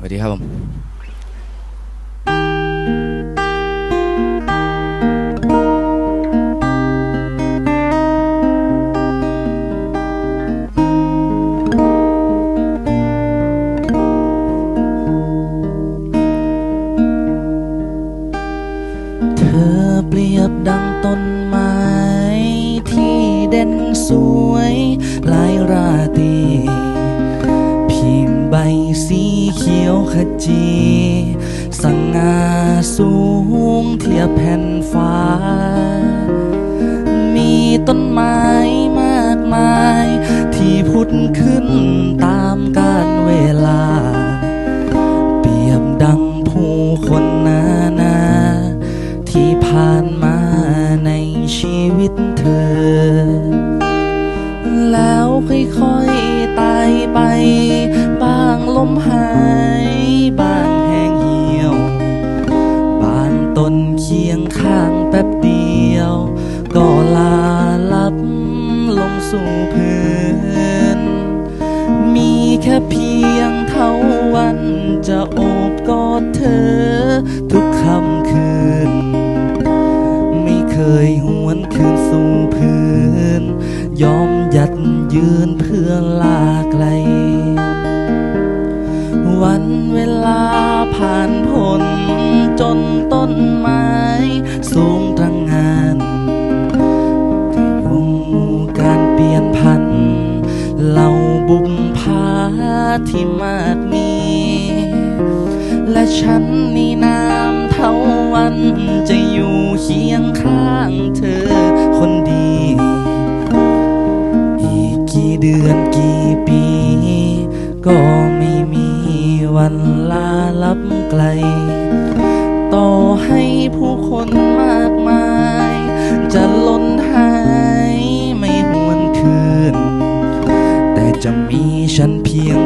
Wedi hel 'em. นานา ที่ผ่านมาในชีวิตเธอ แล้วค่อยๆตายไป บางลมหาย บางแห้งเหี่ยว บางต้นเคียงข้างแป๊บเดียว ก็ลาลับลงสู่พื้น มีแค่เพียงเท่าวันจะโอบกอดเธอ ยอมหยัดยืนเพื่อลาไกล วันเวลาผ่านพ้นจนต้นไม้สูงตรังงานวงการเปลี่ยนพันเหล่าบุญพาที่มากมีและฉันนี่นามเท่าวันจะอยู่เคียงข้างเธอ เดือนกี่ปี ก็ไม่มีวันลาลับไกล ต่อให้ผู้คนมากมาย จะล้นหายไม่หวนคืน แต่จะมีฉันเพียง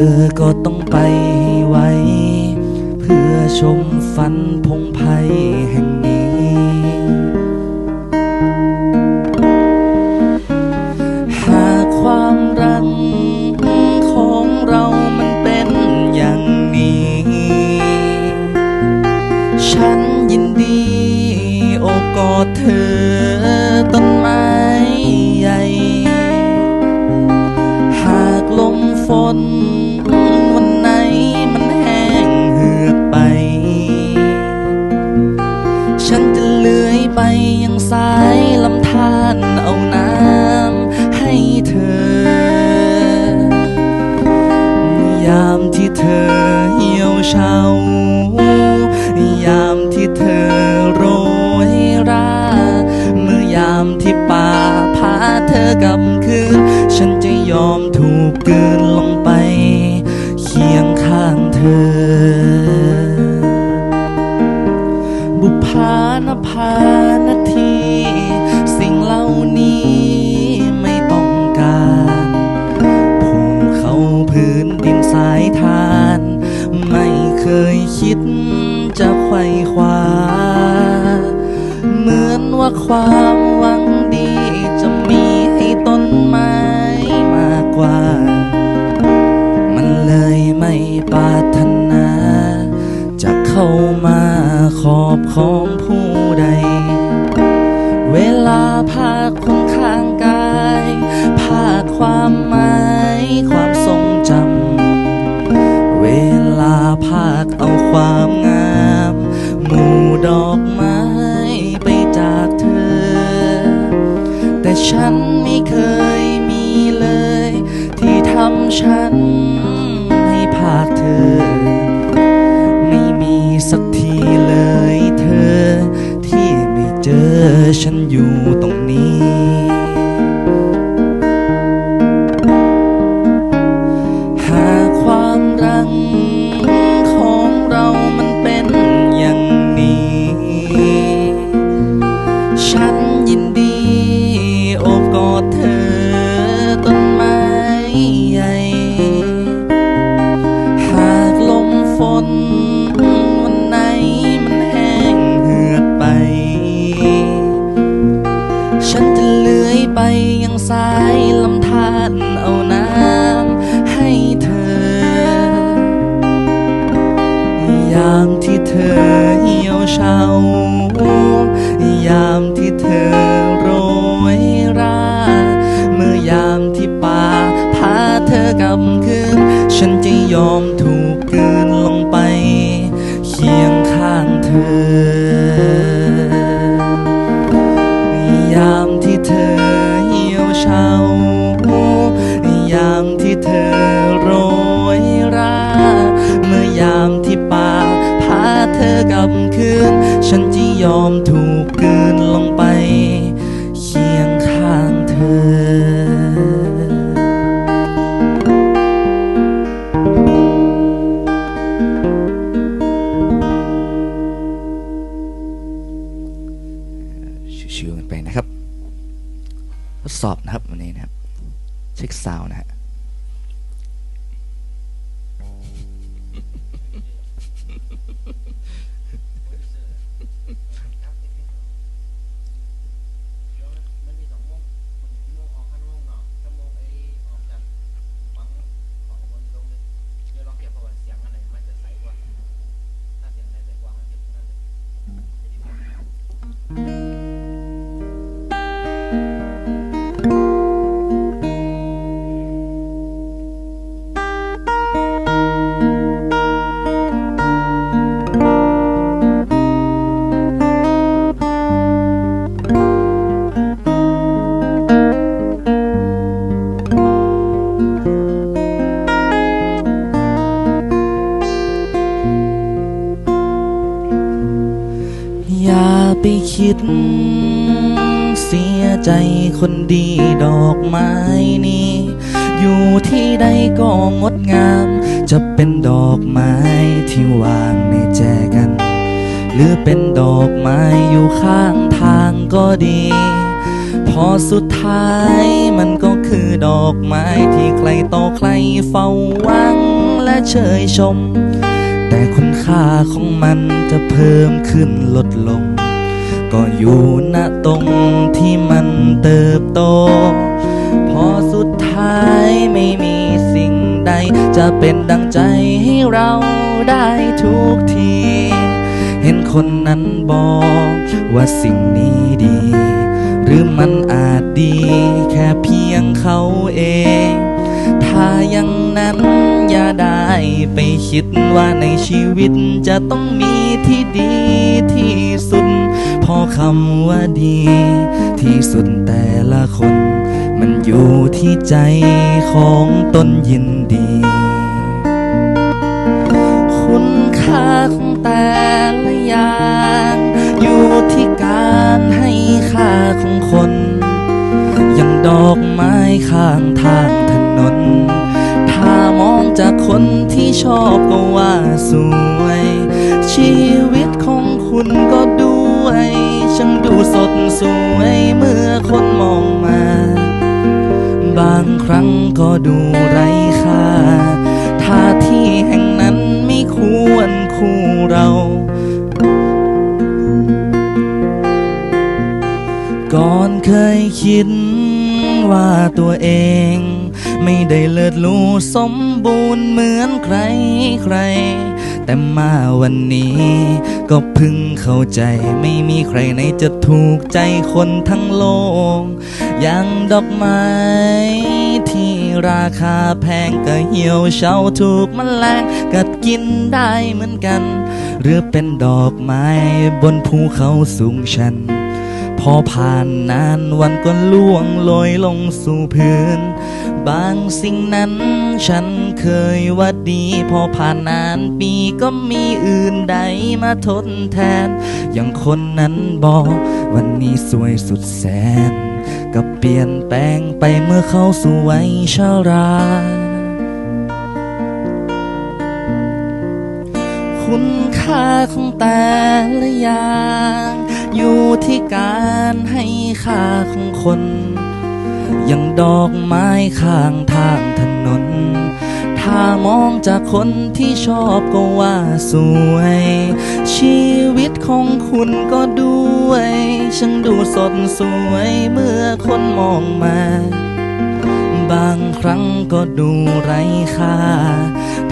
ธอก็ต้องไปไวเพื่อชม trois. ฉัน ให้ภาคเธอ ไม่มีสักทีเลยเธอ ที่ไม่เจอฉันอยู่ายามที่เธอโรยรา เมื่อยามที่ป่าพาเธอกลับคืน ฉันจะยอมถูกกลืนลงไป เคียงข้างเธอยามที่เธอเหี่ยวเฉายามที่เธอโรยรา เมื่อยามที่ป่าพาเธอกลับคืน ฉันจะยอม อยู่ที่ใดก็งดงาม จะเป็นดอกไม้ที่วางในแจกัน หรือเป็นดอกไม้อยู่ข้างทางก็ดี พอสุดท้ายมันก็คือดอกไม้ที่ใครต่อใครเฝ้าหวังและเชยชม แต่คุณค่าของมันจะเพิ่มขึ้นลดลง ก็อยู่ณตรงที่มันเติบโต พอสุดท้ายไม่มีสิ่งใด จะเป็นดังใจให้เราได้ทุกที เห็นคนนั้นบอกว่าสิ่งนี้ดี หรือมันอาจดีแค่เพียงเขาเอง ถ้าอย่างนั้นอย่าได้ไปคิดว่าในชีวิตจะต้องมีที่ดีที่สุด พอคำว่าดี ที่สุดแต่ละคน มันอยู่ที่ใจของตนยินดี คุณค่าของแต่ละอย่าง อยู่ที่การให้ค่าของคน อย่างดอกไม้ข้างทางถนน ถ้ามองจากคนที่ชอบก็ว่าสวย ชีวิตของคุณก็ด้วยช่างดูสดสวยเมื่อคนมองมาบาง ครั้งก็ดูไร้ค่าถ้าที่แห่งนั้นไม่ควรคู่เรา ก่อนเคยคิดว่าตัวเอง ไม่ได้เลิศลูสมบูรณ์เหมือนใครใคร แต่มาวันนี้ ก็พึ่งเข้าใจไม่มีใครไหนจะถูกใจคนทั้งโลกอย่างดอกไม้ ราคาแพงก็เหี่ยวเฉาถูกมแมลงกัดกินได้เหมือนกัน หรือเป็นดอกไม้บนภูเขาสูงชัน พอผ่านนานวันก็ล่วงโรยลงสู่พื้น บางสิ่งนั้นฉันเคยว่าดี พอผ่านนานปีก็มีอื่นใดมาทดแทน อย่างคนนั้นบอกวันนี้สวยสุดแสน ก็เปลี่ยนแปลงไปเมื่อเข้าสู่วัยชรา คุณค่าของแต่ละอย่าง อยู่ที่การให้ค่าของคน อย่างดอกไม้ข้างทางถนน ถ้ามองจากคนที่ชอบก็ว่าสวย ชีวิตของคุณก็ด้ วย ช่างดูสดสวยเมื่อคนมองมา บางครั้งก็ดูไร้ค่า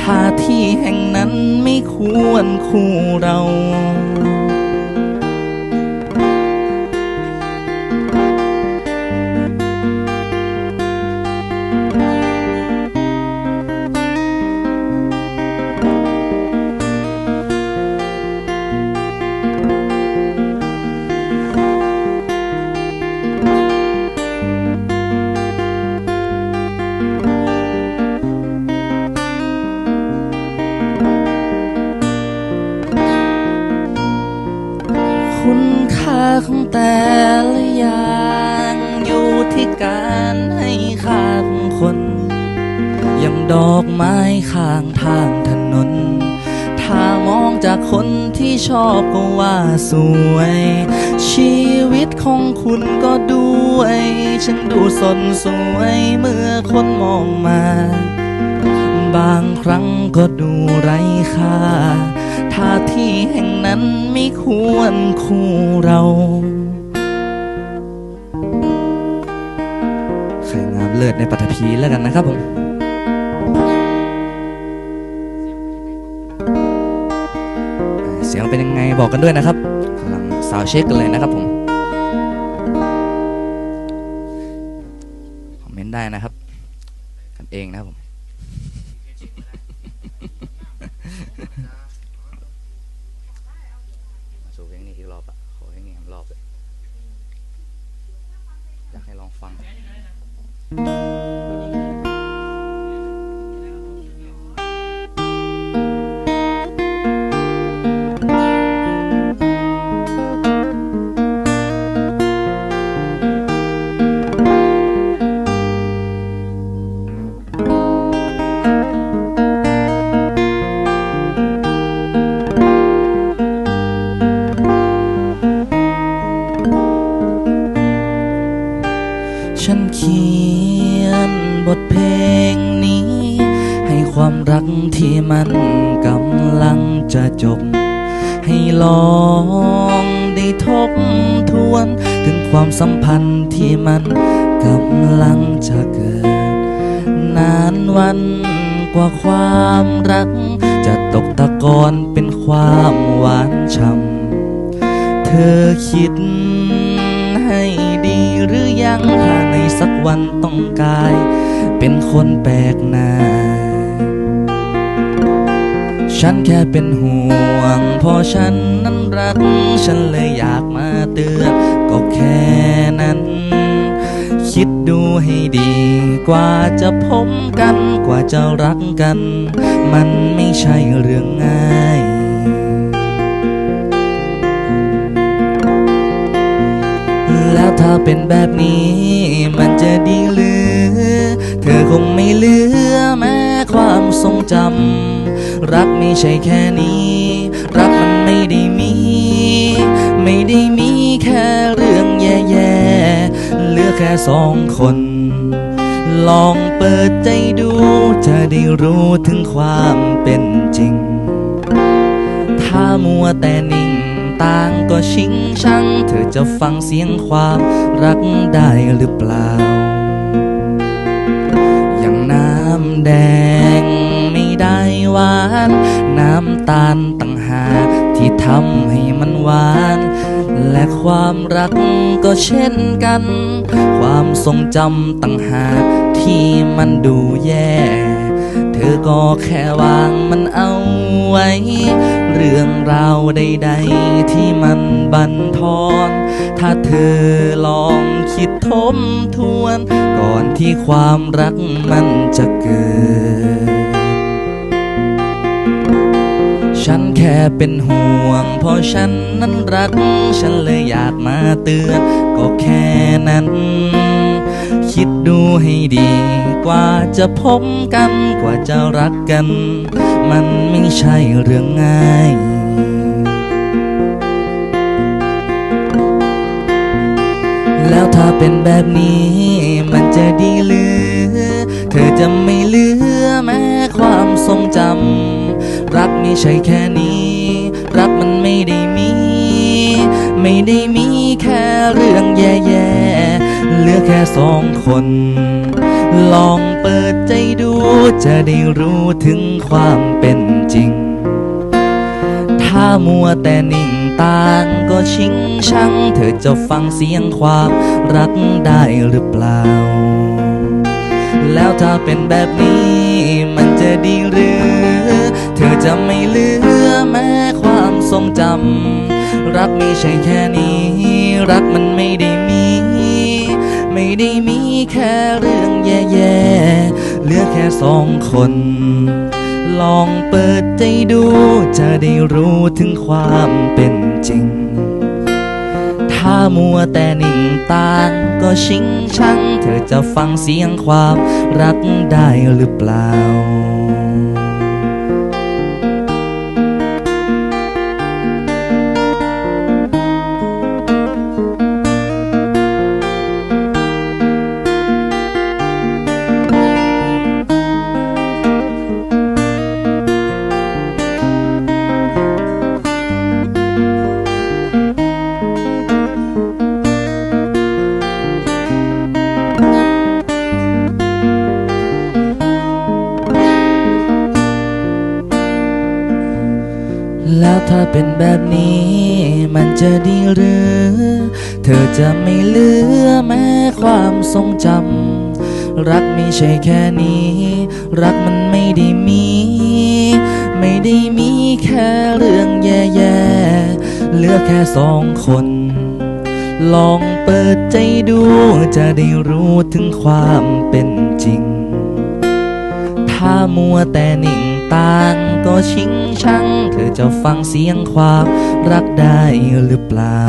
ท่าที่แห่งนั้นไม่ควรคู่เรา คุณค่าของแต่ละอย่างอยู่ที่การให้ค่าของคน อย่างดอกไม้ข้างทางถนน ถ้ามองจากคนที่ชอบก็ว่าสวย ชีวิตของคุณก็ด้วย ฉันดูสดสวยเมื่อคนมองมา บางครั้งก็ดูไร้ค่า ท่าที่แห่งนั้นไม่ควรคู่เราใครงามเลิศในปัตภีแล้วกันนะครับผมเสียงเป็นยังไงบอกกันด้วยนะครับกำลังสาวเช็คกันเลยนะครับผม อ กำลังจะเกิด นานวันกว่าความรัก จะตกตะกอนเป็นความหวานช่ำเธอคิดให้ดีหรือยังถ้าในสักวันต้องกลาย เป็นคนแปลกหน้า ฉันแค่เป็นห่วงเพราะฉันนั้นรัก ฉันเลยอยากมาเตือนก็แค่นั้น ให้ดีกว่าจะพบกันกว่าจะรักกัน มันไม่ใช่เรื่องง่ายแล้วถ้าเป็นแบบนี้ มันจะดีหรือ เธอคงไม่เหลือแม้ความทรงจำรักไม่ใช่แค่นี้ รักมันไม่ได้มี ไม่ได้มี แค่สองคน ลองเปิดใจดู จะได้รู้ถึงความเป็นจริง ถ้ามัวแต่นิ่งต่างก็ชิงชัง เธอจะฟังเสียงความรักได้หรือเปล่า อย่างน้ำแดงไม่ได้หวาน น้ำตาลต่างหากที่ทำให้มันหวาน และความรักก็เช่นกัน ความทรงจำต่างหากที่มันดูแย่ เธอก็แค่วางมันเอาไว้ เรื่องราวใดๆที่มันบันทอน ถ้าเธอลองคิดทบทวน ก่อนที่ความรักมันจะเกิด ฉันแค่เป็นห่วง เพราะฉันนั้นรัก ฉันเลยอยากมาเตือน ก็แค่นั้น คิดดูให้ดี กว่าจะพบกัน กว่าจะรักกัน มันไม่ใช่เรื่องง่ายแล้วถ้าเป็นแบบนี้ มันจะดีหรือ เธอจะไม่เหลือแม้ความทรงจำ รักไม่ใช่แค่นี้ รักมันไม่ได้มี ไม่ได้มีแค่เรื่องแย่ๆเหลือแค่สองคน ลองเปิดใจดูจะได้รู้ถึงความเป็นจริง ถ้ามัวแต่นิ่งต่างก็ชิงชัง เธอจะฟังเสียงความรักได้หรือเปล่า แล้วถ้าเป็นแบบนี้มันจะดีหรือ เธอจะไม่เหลือแม้ความทรงจำ รักไม่ใช่แค่นี้ รักมันไม่ได้มี ไม่ได้มีแค่เรื่องแย่ๆเหลือแค่สองคน ลองเปิดใจดู จะได้รู้ถึงความเป็นจริง ถ้ามัวแต่นิ่งตางก็ชิงชัง เธอจะฟังเสียงความรักได้หรือเปล่า จะไม่เหลือแม้ความทรงจำ รักไม่ใช่แค่นี้ รักมันไม่ได้มี ไม่ได้มีแค่เรื่องแย่ๆ เหลือแค่สองคน ลองเปิดใจดูจะได้รู้ถึงความเป็นจริง ถ้ามัวแต่นิ่งต่างก็ชิงชัง เธอจะฟังเสียงความรักได้หรือเปล่า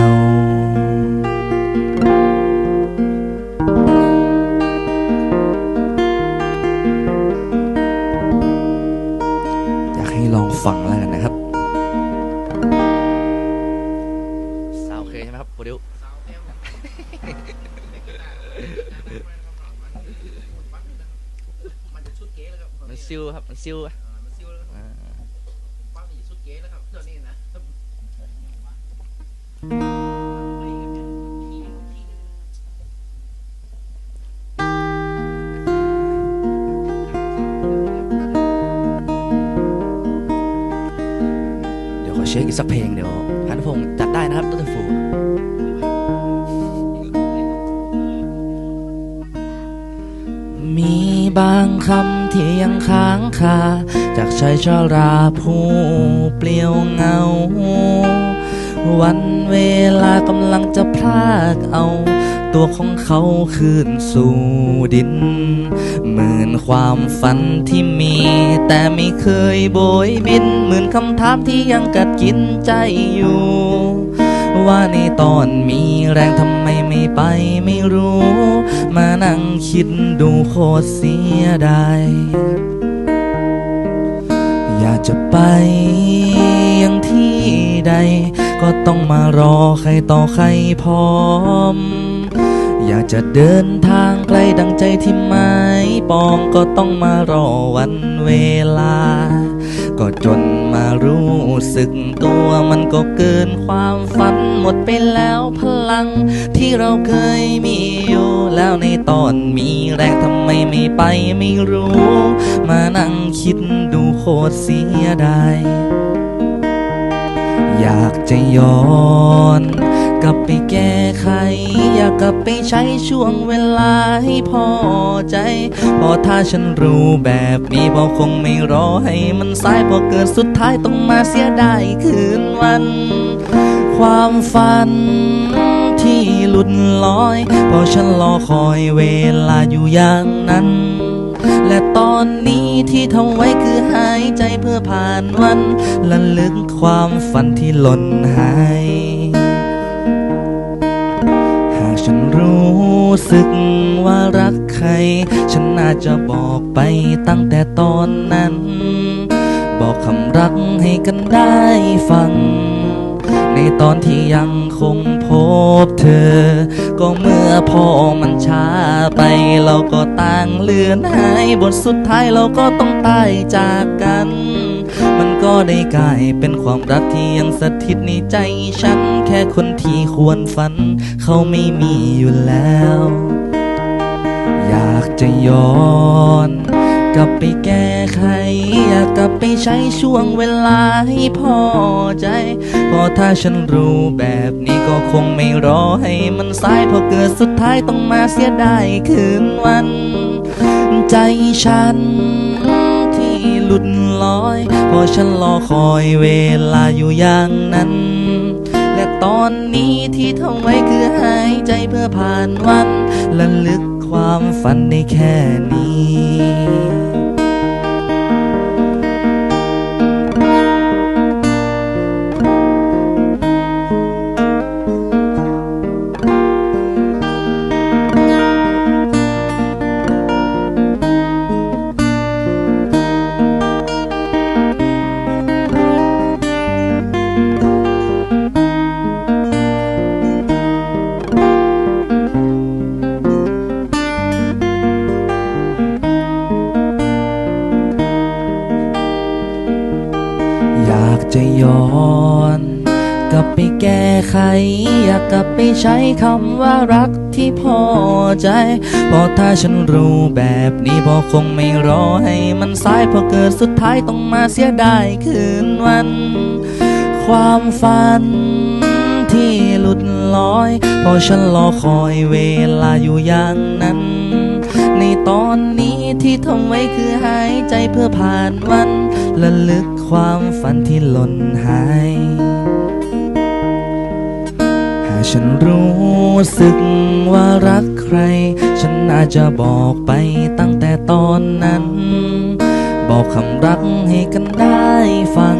ฟังแล้วกันนะครับสาวโอเคใช่ไหมครับโปรดิวสาวแก้วมันจะชุดเก๋แล้วครับมันซิวครับ มันซิวอะ อีกสักเพลงเดี๋ยวฮันพงศ์จัดได้นะครับต้นฟูมีบางคำที่ยังค้างคา จากชายชราผู้เปลี่ยวเงา วันเวลากำลังจะพลากเอา ตัวของเขาคืนสู่ดิน หมื่นความฝันที่มี แต่ไม่เคยโบยบิน หมื่นคำถามที่ยังกัดกินใจอยู่ ว่าในตอนมีแรงทำไมไม่ไปไม่รู้ มานั่งคิดดูโคตรเสียดายอยากจะไปยังที่ใด ก็ต้องมารอใครต่อใครพร้อม อยากจะเดินทางไกลดังใจที่หมายปองก็ต้องมารอวันเวลา ก็จนมารู้สึกตัวมันก็เกินความฝันหมดไปแล้วพลัง ที่เราเคยมีอยู่แล้วในตอนมีแรงทำไมไม่ไปไม่รู้ มานั่งคิดดูโคตรเสียดายอยากจะย้อน กลับไปแก้ไข อยากกลับไปใช้ช่วงเวลาให้พอใจ พอถ้าฉันรู้แบบนี้พอคงไม่รอให้มันสายพอเกิดสุดท้ายต้องมาเสียดายคืนวัน ความฝันที่หลุดลอยพราะฉันรอคอยเวลาอยู่อย่างนั้น และตอนนี้ที่ทำไว้คือหายใจเพื่อผ่านวันละลึกความฝันที่หล่นหาย สึกว่ารักใคร ฉันน่าจะบอกไปตั้งแต่ตอนนั้น บอกคำรักให้กันได้ฟัง ในตอนที่ยังคงพบเธอ ก็เมื่อพอมันช้าไป เราก็ต่างเลือนหายบทสุดท้ายเราก็ต้องตายจากกันพมัน ก็ได้กลายเป็นความรักที่ยังสถิตในใจฉัน แค่คนที่ควรฝัน เขาไม่มีอยู่แล้ว อยากจะย้อนกลับไปแก้ไข อยากกลับไปใช้ช่วงเวลาให้พอใจ เพอถ้าฉันรู้แบบนี้ก็คงไม่รอให้มันสายพอเกิดสุดท้ายต้องมาเสียดายคืนวัน ใจฉัน อยเพอฉันรอคอยเวลาอยู่อย่างนั้น และตอนนี้ที่ทำไว้คือหายใจเพื่อผ่านวันและลึกความฝันได้แค่นี้ ช้คำว่ารักที่พอใจเพราะถ้าฉันรู้แบบนี้พอคงไม่รอให้มันสายพอเกิดสุดท้ายต้องมาเสียดายคืนวัน ความฝันที่หลุดลอยเพอฉันรอคอยเวลาอยู่อย่างนั้น ในตอนนี้ที่ทำไว้คือหายใจเพื่อผ่านวันและลึกความฝันที่หล่นหาย ฉันรู้สึกว่ารักใคร ฉันอาจจะบอกไปตั้งแต่ตอนนั้น บอกคำรักให้กันได้ฟัง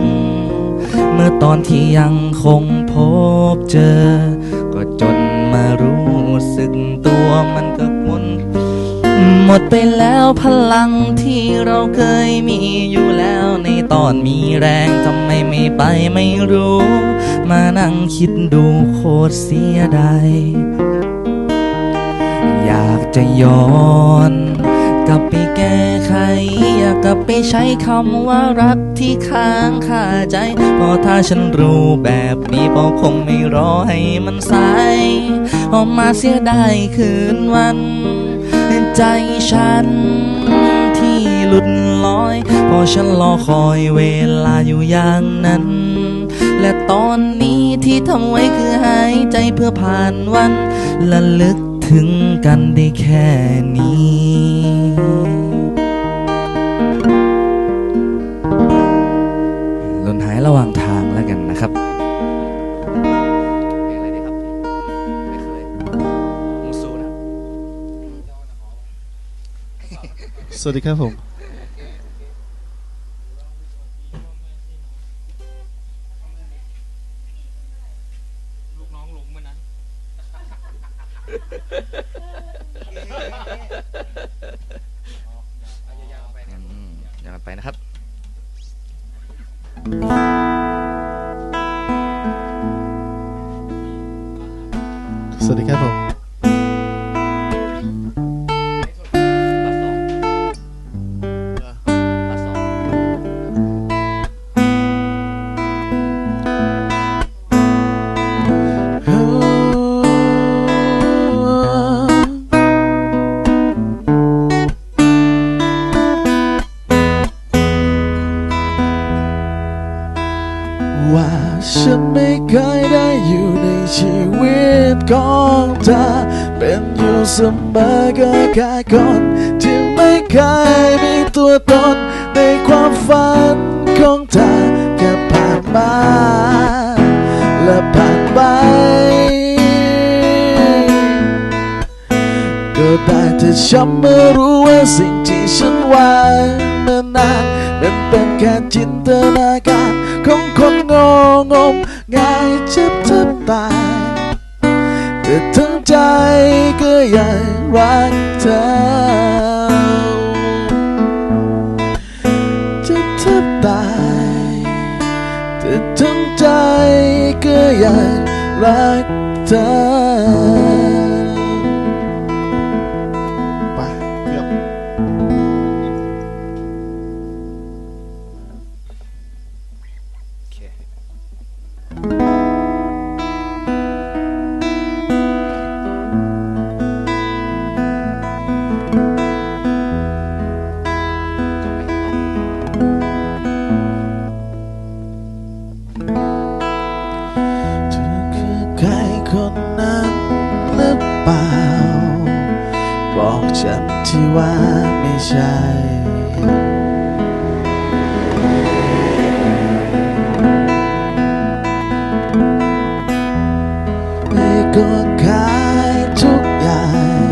เมื่อตอนที่ยังคงพบเจอ ก็จนมารู้สึกตัวมันก็หมุน หมดไปแล้วพลังที่เราเคยมีอยู่แล้วในตอนมีแรงทำไมไม่ไปไม่รู้ มานั่งคิดดูโคตรเสียดายอยากจะย้อนกลับไปแก้ไขอยากกลับไปใช้คำว่ารักที่ค้างคาใจเพอถ้าฉันรู้แบบนี้พอคงไม่รอให้มันสายออกมาเสียดายคืนวัน ใจฉันที่หลุดลอย พอฉันรอคอยเวลาอยู่อย่างนั้น และตอนนี้ที่ทำไว้คือหายใจเพื่อผ่านวันและลึกถึงกันได้แค่นี้หล่นหายระหว่างทางแล้วกันนะครับ วัสดีครับผม ลูกน้องหลงเมื่อนั้น อืมอย่างนั้นไปนะครับ สวัสดีครับผม นาการของคนงงมงายเจ็บแทบตายแต่ทั้งใจก็ยังรักเธอเจ็บแทบตายแต่ทั้งใจก็ยังรักเธอ บอกฉันที่ว่าไม่ใช่ไม่ก็ขายทุกอย่าง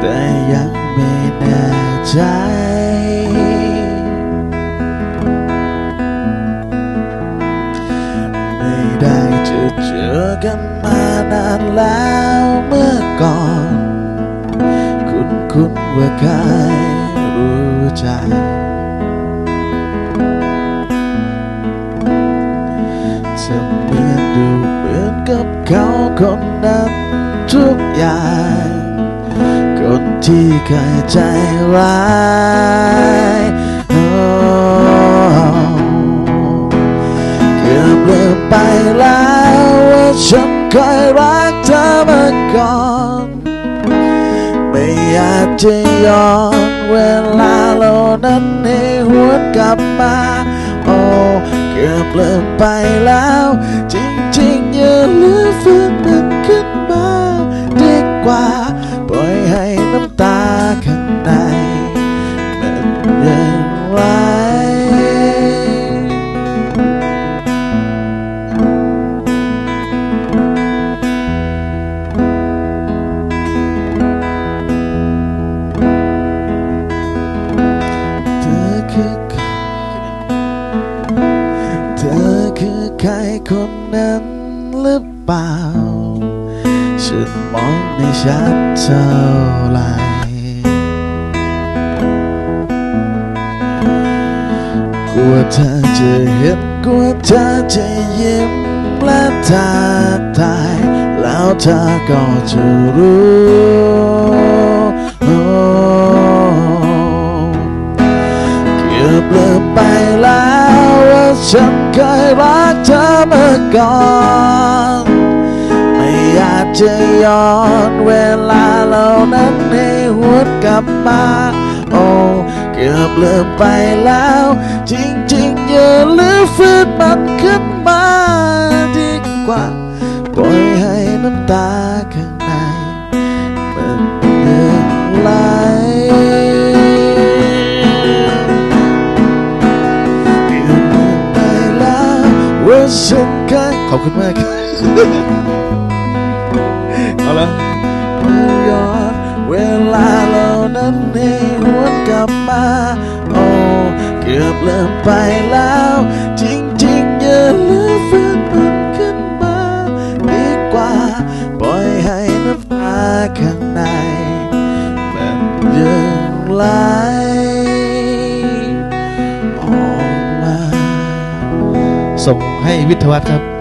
แต่ยังไม่แน่ใจไม่ได้เจอเจอกันมานานแล้ว ว่าเคยรู้ใจ จะเหมือนดูเหมือนกับเขาคนนั้นทุกอย่าง คนที่เคยใจร้ายเกือบลืมไปแล้วว่าฉันเคยรักเธอมาก่อนากจะย้อนเวลาเหล่านั้นให้หวนกลับมา โอ้เกือบลืมไปแล้ว จริงๆอย่าลืม ชัดเท่าไหรกลัวเธอจะเห็นกลัวเธอจะยิ้มและทักทายแล้วเธอก็จะรู้โอ้เกือบลืมไปแล้วว่าฉันเคยรักเธอมาก่อน จะย้อนเวลาเหล่านั้นให้หวนกลับมา โอ้ เกือบลืมไปแล้ว จริงๆอย่าลืมฟื้นมันขึ้นมาดีกว่า ปล่อยให้น้ำตาข้างในมันเลือนไหลเกือบลืมไปแล้วว่าฉันเคยขอบคุณมาก ครับเอาละย้อนเวลาเหล่านั้นให้หวนกลับมา โอ้ เกือบลืมไปแล้ว จริงๆอย่าลืมฟื้นมันขึ้นมาดีกว่า ปล่อยให้น้ำตาข้างในมันยังไหลออกมา ส่งให้วิทยวัฒน์ครับสักครู่นะครับ